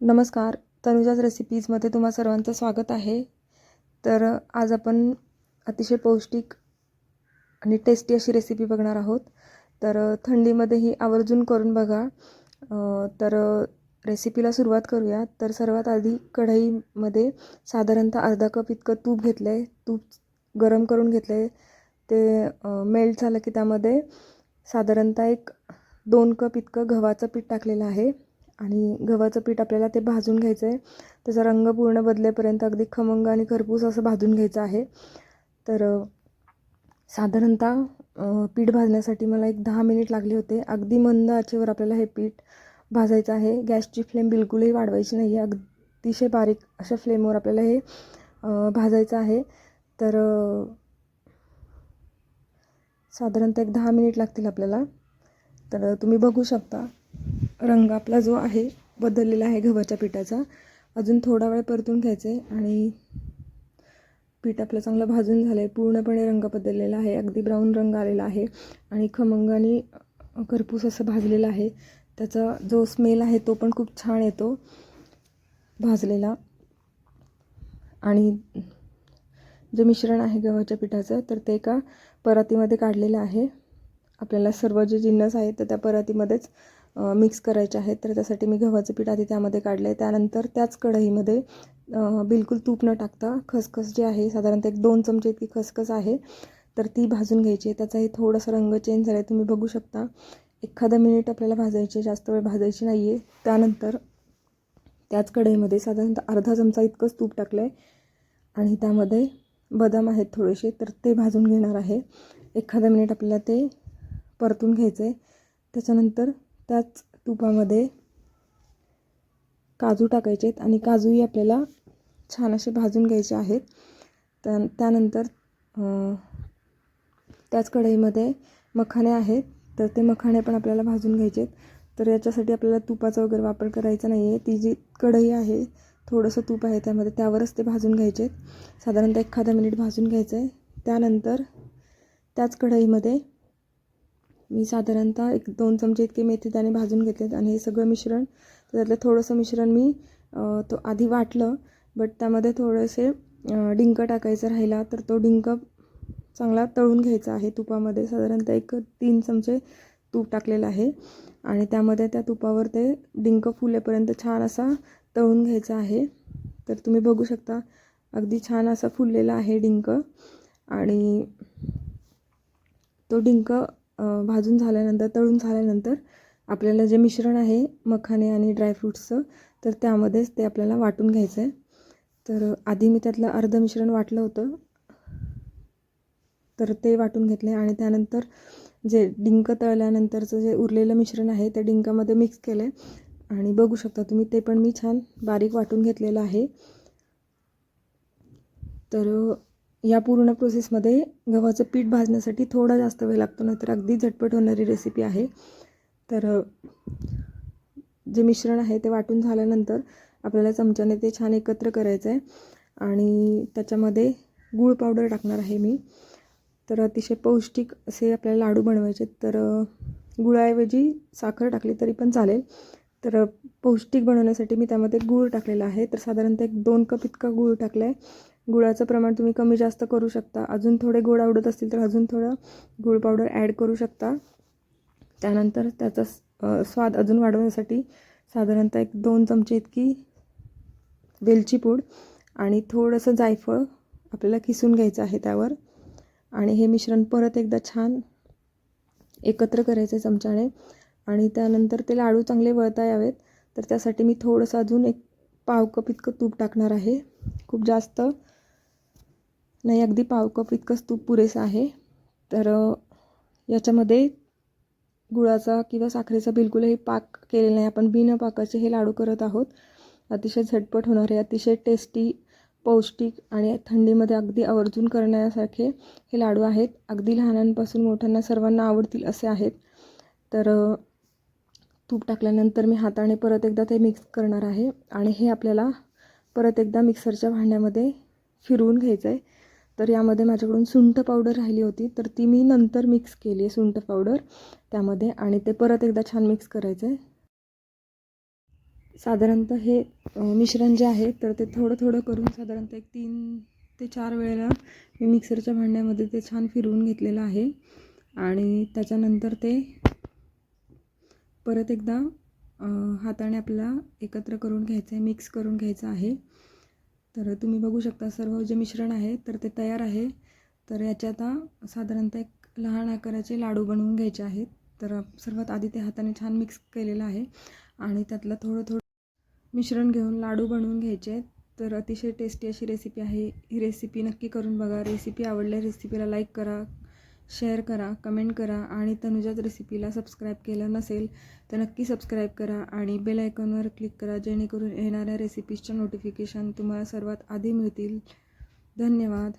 नमस्कार. तनुजाज रेसिपीजमध्ये तुम्हा सर्वांचं स्वागत आहे. तर आज आपण अतिशय पौष्टिक आणि टेस्टी अशी रेसिपी बघणार आहोत. तर थंडीमध्ये ही आवर्जून करून बघा. तर रेसिपीला सुरुवात करूया. तर सर्वात आधी कढईमध्ये साधारणतः अर्धा कप इतकं तूप घेतलं आहे तूप गरम करून घेतलं आहे ते मेल्ट झालं की त्यामध्ये साधारणतः एक दोन कप इतकं गव्हाचं पीठ टाकलेलं आहे. आणि गव्हाचं पीठ आपल्याला ते भाजून घ्यायचं आहे त्याचा रंग पूर्ण बदलेपर्यंत अगदी खमंग आणि खरपूस असं भाजून घ्यायचं आहे. तर साधारणतः पीठ भाजण्यासाठी मला एक दहा मिनिट लागले होते. अगदी मंद आचेवर आपल्याला हे पीठ भाजायचं आहे. गॅसची फ्लेम बिलकुलही वाढवायची नाही आहे अतिशय बारीक अशा फ्लेमवर आपल्याला हे भाजायचं आहे. तर साधारणतः एक दहा मिनिट लागतील आपल्याला. तर तुम्ही बघू शकता. रंग आपला जो आहे बदललेला आहे गव्हाच्या पिठाचा. अजून थोडा वेळ परतून घ्यायचं आहे आणि पीठ आपलं चांगलं भाजून झालं आहे पूर्णपणे रंग बदललेला आहे. अगदी ब्राऊन रंग आलेला आहे आणि खमंगाने खरपूस असं भाजलेलं आहे. त्याचा जो स्मेल आहे तो पण खूप छान येतो भाजलेला. आणि जे मिश्रण आहे गव्हाच्या पिठाचं तर ते एका परातीमध्ये काढलेलं आहे. आपल्याला सर्व जे जिन्नस आहेत तर त्या परातीमध्येच मिक्स करायचे आहेत तर त्यासाठी मी गव्हाचं पीठ आधी त्यामध्ये काढलं आहे त्यानंतर त्याच कढईमध्ये बिलकुल तूप न टाकता खसखस जी आहे साधारणतः एक दोन चमचे इतकी खसखस आहे तर ती भाजून घ्यायची आहे. त्याचाही थोडासा रंग चेंज झाला आहे तुम्ही बघू शकता. एखादा मिनिट आपल्याला भाजायची आहे जास्त वेळ भाजायची नाही आहे त्यानंतर त्याच कढईमध्ये साधारणतः अर्धा चमचा इतकंच तूप टाकलं आहे आणि त्यामध्ये बदाम आहेत थोडेसे तर ते भाजून घेणार आहे. एखादा मिनिट आपल्याला ते परतून घ्यायचं आहे त्याच्यानंतर त्याच तुपामध्ये काजू टाकायचे आहेत आणि काजूही आपल्याला छान असे भाजून घ्यायचे आहेत. त्या त्यानंतर त्याच कढईमध्ये मखाणे आहेत. तर ते मखाणे पण आपल्याला भाजून घ्यायचे आहेत. तर याच्यासाठी आपल्याला तुपाचा वगैरे वापर करायचा नाही आहे ती जी कढई आहे थोडंसं तूप आहे त्यामध्ये त्यावरच ते भाजून घ्यायचे आहेत. साधारणतः एखादा मिनिट भाजून घ्यायचं आहे त्यानंतर त्याच कढईमध्ये मी साधारणतः एक दोन चमचे इतके मेथीदाणे भाजून घेतलेत आणि हे सगळं मिश्रण त्यातलं थोडंसं मिश्रण मी तो आधी वाटलं बट त्यामध्ये थोडेसे डिंक टाकायचं राहिला तर तो डिंक चांगला तळून घ्यायचा आहे तुपामध्ये. साधारणतः एक तीन चमचे तूप टाकलेलं आहे आणि त्यामध्ये त्या तुपावर ते डिंक फुलेपर्यंत छान असा तळून घ्यायचा आहे. तर तुम्ही बघू शकता अगदी छान असा फुललेला आहे डिंक आणि तो डिंक भाजून झाल्यानंतर तळून झाल्यानंतर आपल्याला जे मिश्रण आहे मखाने आणि ड्रायफ्रूट्सचं तर त्यामध्येच ते आपल्याला वाटून घ्यायचं आहे तर आधी मी त्यातलं अर्धं मिश्रण वाटलं होतं. तर ते वाटून घेतले आणि त्यानंतर जे डिंक तळल्यानंतरचं जे उरलेलं मिश्रण आहे ते डिंकामध्ये मिक्स केलं आहे आणि बघू शकता तुम्ही ते पण मी छान बारीक वाटून घेतलेलं आहे. तर या पूर्ण प्रोसेसमध्ये गव्हाचं पीठ भाजण्यासाठी थोडा जास्त वेळ लागतो नाहीतर अगदी झटपट होणारी रेसिपी आहे. तर जे मिश्रण आहे ते वाटून झाल्यानंतर आपल्याला चमच्याने ते छान एकत्र करायचं आहे आणि त्याच्यामध्ये गूळ पावडर टाकणार आहे मी. तर अतिशय पौष्टिक असे आपल्याला लाडू बनवायचे. तर गुळाऐवजी साखर टाकली तरी पण चालेल. तर पौष्टिक बनवण्यासाठी मी त्यामध्ये गूळ टाकलेला आहे. तर साधारणतः एक दोन कप इतका गूळ टाकला आहे गुळाचं प्रमाण तुम्ही कमी जास्त करू शकता. अजून थोडे गोड आवडत असतील तर अजून थोडं गूळ पावडर ॲड करू शकता. त्यानंतर त्याचा स्वाद अजून वाढवण्यासाठी साधारणतः एक दोन चमचे इतकी वेलची पूड आणि थोडंसं जायफळ आपल्याला किसून घ्यायचं आहे त्यावर. आणि हे मिश्रण परत एकदा छान एकत्र करायचं आहे चमच्याने. आणि त्यानंतर ते लाडू चांगले वळता यावेत तर त्यासाठी मी थोडंसं अजून एक पाव कप इतकं तूप टाकणार आहे. खूप जास्त नाही अगदी पाव कप इतकंच तूप पुरेसं आहे. तर याच्यामध्ये गुळाचा किंवा साखरेचा बिलकुलही पाक केलेला नाही. आपण बिन पाकाचे हे लाडू करत आहोत. अतिशय झटपट होणारे अतिशय टेस्टी पौष्टिक आणि थंडीमध्ये अगदी आवर्जून करण्यासारखे हे लाडू आहेत. अगदी लहानांपासून मोठ्यांना सर्वांना आवडतील असे आहेत. तर तूप टाकल्यानंतर मी हाताने परत एकदा ते मिक्स करणार आहे. आणि हे आपल्याला परत एकदा मिक्सरच्या भांड्यामध्ये फिरवून घ्यायचं आहे तर यामध्ये माझ्याकडून सुंठ पावडर राहिली होती. तर ती मी नंतर मिक्स केली आहे सुंठ पावडर त्यामध्ये आणि ते परत एकदा छान मिक्स करायचं आहे साधारणतः हे मिश्रण जे आहे तर ते थोडं थोडं करून साधारणतः एक तीन ते चार वेळेला मी मिक्सरच्या भांड्यामध्ये ते छान फिरवून घेतलेलं आहे. आणि त्याच्यानंतर ते परत एकदा हाताने आपल्याला एकत्र करून घ्यायचं आहे मिक्स करून घ्यायचं आहे. तर तुम्ही बघू शकता सर्व जे मिश्रण आहे तर ते तयार आहे. तर याचे आता साधारणतः एक लहान आकाराचे लाडू बनवून घ्यायचे आहेत. तर सर्वात आधी ते हाताने छान मिक्स केलेलं आहे आणि त्यातलं थोडं थोडं मिश्रण घेऊन लाडू बनवून घ्यायचे आहेत. तर अतिशय टेस्टी अशी रेसिपी आहे. ही रेसिपी नक्की करून बघा. रेसिपी आवडल्या रेसिपीला लाईक करा. शेअर करा कमेंट करा आणि तनुजाच रेसिपीला सबस्क्राईब केलं नसेल तर नक्की सबस्क्राईब करा आणि बेल आयकॉनवर क्लिक करा जेणेकरून येणाऱ्या रेसिपीजच्या नोटिफिकेशन तुम्हाला सर्वात आधी मिळतील. धन्यवाद.